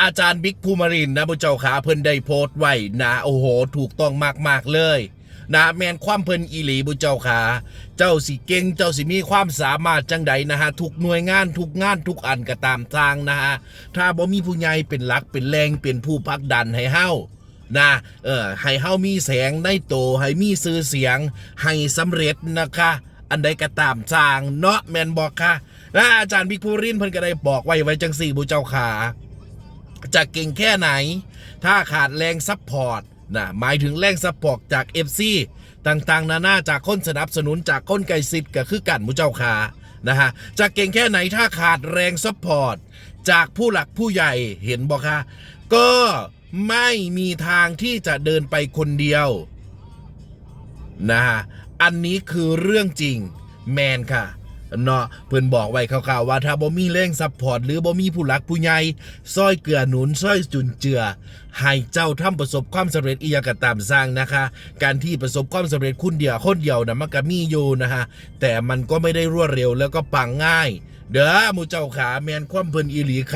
อาจารย์บิ๊กภูมิรินนะบุเจ้าขาเพิ่นได้โพสต์ไว้นะโอ้โห ถูกต้องมาก ๆ เลยนะแมนความเพิ่นอีหลีบุเจ้าขาเจ้าสิเก่งเจ้าสิมีความสามารถจังใดนะฮะทุกหน่วยงานทุกงานทุกอันก็ตามทางนะฮะถ้าบ่มีผู้ใหญ่เป็นหลักเป็นแรงเป็นผู้พักดันให้เฮานะเออให้เฮามีแสงในโตให้มีชื่อเสียง ให้สำเร็จนะคะ อันใดก็ตามทางเนาะแมนบอกค่ะนะอาจารย์บิ๊กภูรินเพิ่นก็ได้บอกไว้ไว้จังสี่บุเจ้าขา จะเก่งแค่ไหน ถ้าขาดแรงซัพพอร์ตนะหมายถึงแรงซัพพอร์ตจาก FC ต่างๆ นานาจากคนสนับสนุนจากคนไกลสิทธิ์ก็คือกันมุเจ้าคานะฮะจะเก่งแค่ไหนถ้าขาดแรงซัพพอร์ตจากผู้หลักผู้ใหญ่เห็นบอกคะก็ไม่มีทางที่จะเดินไปคนเดียวนะฮะอันนี้คือเรื่องจริงแมนค่ะ เนาะเพิ่นบอกไว้คร่าวๆว่าถ้าบ่มีแรงซัพพอร์ตหรือบ่มีผู้หลักผู้ใหญ่ซอยเกลือหนุนซอยจุนเจือให้เจ้าทำประสบความสำเร็จอีหยังก็ตามสร้างนะคะ การที่ประสบความสำเร็จคุณเดียวคนเดียวนะมันก็มีอยู่นะฮะแต่มันก็ไม่ได้รวดเร็วแล้วก็ปังง่าย เด้อหมูเจ้าขาแมนความเพิ่นอีหลีค่ะ